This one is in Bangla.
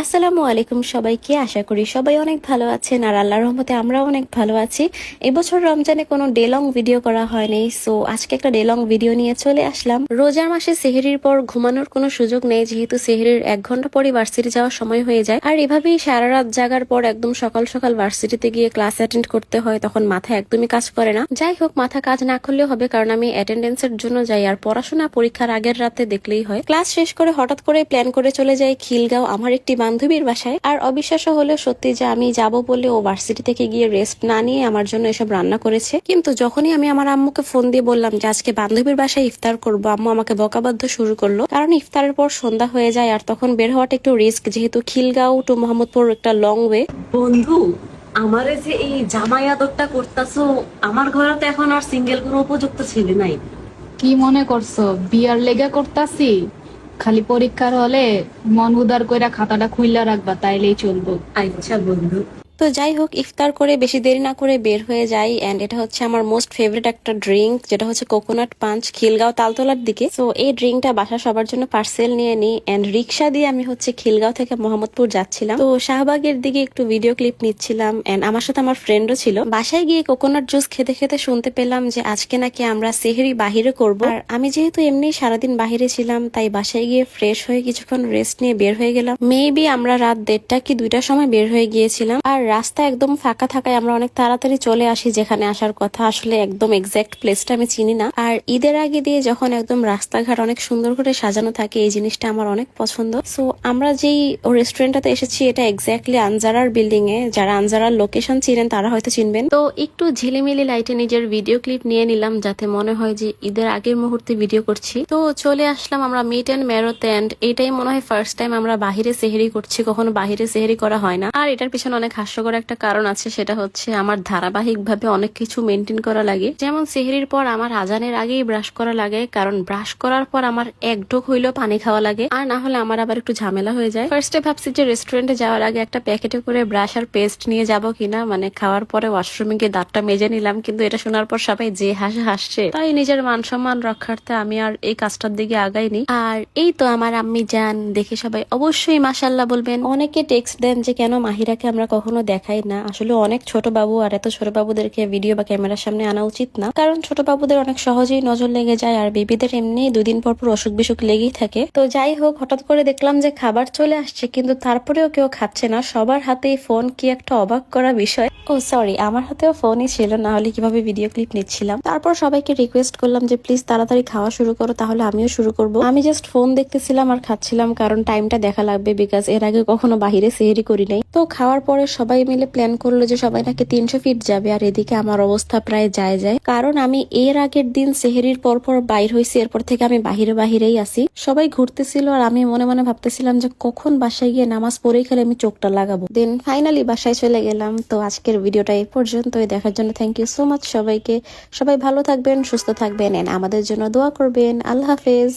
আসসালামু আলাইকুম সবাইকে। আশা করি সবাই অনেক ভালো আছেন আর আল্লাহর রহমতে আমরাও অনেক ভালো আছি। এবছর রমজানে কোনো ডে লং ভিডিও করা হয়নি, সো আজকে একটা ডে লং ভিডিও নিয়ে চলে আসলাম। রোজার মাসে সেহেরির পর ঘুমানোর কোনো সুযোগ নেই, যেহেতু সেহেরির এক ঘণ্টা পরে ভার্সিটি যাওয়ার সময় হয়ে যায়। আর এভাবেই সারা রাত জাগার পর একদম সকাল সকাল ভার্সিটিতে গিয়ে ক্লাস অ্যাটেন্ড করতে হয়, তখন মাথা একদমই কাজ করে না। যাই হোক, মাথা কাজ না করলেও হবে, কারণ আমি অ্যাটেন্ডেন্সের জন্য যাই, আর পড়াশোনা পরীক্ষার আগের রাতে দেখলেই হয়। ক্লাস শেষ করে হঠাৎ করে প্ল্যান করে চলে যাই খিলগাঁও। আমার একটি বান্ধবীর বাসায়। আর অবিশ্বাস্য হলেও সত্যি যে আমি যাব বলে ও ভার্সিটি থেকে গিয়ে রেস্ট না নিয়ে আমার জন্য এসব রান্না করেছে। কিন্তু যখনই আমি আমার আম্মুকে ফোন দিয়ে বললাম যে আজকে বান্ধবীর বাসায় ইফতার করব আম্মু আমাকে বকাবাধ্য শুরু করল। কারণ ইফতারের পর সন্ধ্যা হয়ে যায় আর তখন বের হওয়াটা একটু রিস্ক যেহেতু খিলগাঁও টু মোহাম্মদপুর একটা লং ওয়ে বন্ধু আমারে যে এই জামাই আদরটা করতাছো আমার ঘরে তো এখন আর সিঙ্গেল কোনো উপযুক্ত ছেলে নাই। কি মনে করছ? বিয়ার লেগে করতাছি? খালি পরীক্ষার হলে মন উদার কইরা খাতাটা খুইলা রাখবা তাইলেই চলবো। আচ্ছা বন্ধু। তো যাই হোক, ইফতার করে বেশি দেরি না করে বের হয়ে যাই অ্যান্ড এটা হচ্ছে আমার মোস্ট ফেভারিট একটা ড্রিঙ্ক যেটা হচ্ছে কোকোনাট পাঞ্চ খিলগাঁও তালতলার দিকে। তো এই ড্রিঙ্কটা বাসা সবার জন্য পার্সেল নিয়ে নিই অ্যান্ড রিক্সা দিয়ে আমি হচ্ছে খিলগাঁও থেকে মোহাম্মদপুর যাচ্ছিলাম। তো শাহবাগের দিকে একটু ভিডিও ক্লিপ নিচ্ছিলাম এন্ড আমার সাথে আমার ফ্রেন্ডও ছিল। বাসায় গিয়ে কোকোনাট জুস খেতে খেতে শুনতে পেলাম যে আজকে নাকি আমরা সেহেরি বাহিরে করব। আর আমি যেহেতু এমনি সারাদিন বাহিরে ছিলাম, তাই বাসায় গিয়ে ফ্রেশ হয়ে কিছুক্ষণ রেস্ট নিয়ে বের হয়ে গেলাম। মেবি আমরা রাত দেড়টা কি দুইটার সময় বের হয়ে গিয়েছিলাম। আর রাস্তা একদম ফাঁকা থাকায় আমরা অনেক তাড়াতাড়ি চলে আসি যেখানে আসার কথা। আসলে একদম এক্সাক্ট প্লেসটা আমি চিনি না। আর ঈদের আগে দিয়ে যখন একদম রাস্তাঘাট অনেক সুন্দর করে সাজানো থাকে, এই জিনিসটা আমার অনেক পছন্দ। সো আমরা যেই রেস্টুরেন্টটাতে এসেছি, এটা এক্স্যাক্টলি আনজারার বিল্ডিং এ যারা আনজারার লোকেশন চিনেন, তারা হয়তো চিনবেন। তো একটু ঝিলিমিলি লাইটে নিজের ভিডিও ক্লিপ নিয়ে নিলাম, যাতে মনে হয় যে ঈদের আগের মুহূর্তে ভিডিও করছি। তো চলে আসলাম আমরা মিট অ্যান্ড মেরোতে অ্যান্ড এটাই মনে হয় ফার্স্ট টাইম আমরা বাহিরে সেহেরি করছি। কখনো বাহিরে সেহেরি করা হয় না। আর এটার পিছনে অনেক হাস্যকর একটা কারণ আছে, সেটা হচ্ছে আমার ধারাবাহিক ভাবে অনেক কিছু মেনটেন করা লাগে। যেমন সেহেরির পর আমার আজানের আগেই ব্রাশ করা লাগে, কারণ ব্রাশ করার পর আমার এক ঢোক হইলেও পানি খাওয়া লাগে। আর না হলে আমার আবার একটু ঝামেলা হয়ে যায়। ফার্স্টে ভাবছি যে রেস্টুরেন্টে যাওয়ার আগে একটা প্যাকেটে করে ব্রাশ আর পেস্ট নিয়ে যাব কিনা। মানে খাওয়ার পরে ওয়াশরুমে গিয়ে দাঁতটা মেজে নিলাম, কিন্তু এটা শোনার পর সবাই যে হাসে, হাসছে। তাই নিজের মান সম্মান রক্ষার্থে আমি আর এই কাজটার দিকে আগাইনি। আর এই তো আমার আম্মি যান, দেখে সবাই অবশ্যই মাসাল্লাহ বলবেন। অনেকে টেক্সট দেন যে, কেন মাহিরাকে আমরা কখনো দেখাই না। আসলে অনেক ছোট বাবু আর এত ছোট বাবুদেরকে ভিডিও বা ক্যামেরার সামনে আনা উচিত না। কারণ ছোট বাবুদের অনেক সহজেই নজর লেগে যায় আর বেবিদের এমনি দুদিন পর পর অসুখ বিসুখ লেগেই থাকে। তো যাই হোক, হঠাৎ করে দেখলাম যে খাবার চলে আসছে, কিন্তু তারপরেও কেউ খাচ্ছে না। সবার হাতেই ফোন কি একটা অবাক করা বিষয়। ও সরি আমার হাতেও ফোনই ছিল, না হলে কীভাবে ভিডিও ক্লিপ নিচ্ছিলাম? তারপর সবাইকে রিকোয়েস্ট করলাম যে প্লিজ তাড়াতাড়ি খাওয়া শুরু করো, তাহলে আমিও শুরু করব। আমি জাস্ট ফোন দেখতেছিলাম আর খাচ্ছিলাম, কারণ টাইমটা দেখা লাগবে বিকজ এর আগে কখনো বাহিরে সেহেরি করি নাই। তো খাওয়ার পরে সবাই মিলে প্ল্যান করল যে সবাই নাকি তিনশো ফিট যাবে, আর এদিকে আমার অবস্থা প্রায় যায় যায়। কারণ আমি এর আগের দিন সেহেরির পর পর বাইর হয়েছি, এরপর থেকে আমি বাহিরে বাহিরেই আসি সবাই ঘুরতেছিল, আর আমি মনে মনে ভাবতেছিলাম যে কখন বাসায় গিয়ে নামাজ পড়েই খেলে আমি চোখটা লাগাবো। দেন ফাইনালি বাসায় চলে গেলাম। তো আজকের ভিডিওটা এই পর্যন্তই। দেখার জন্য থ্যাংক ইউ সো মাচ সবাইকে। সবাই ভালো থাকবেন, সুস্থ থাকবেন আমাদের জন্য দোয়া করবেন। আল্লাহ হাফেজ।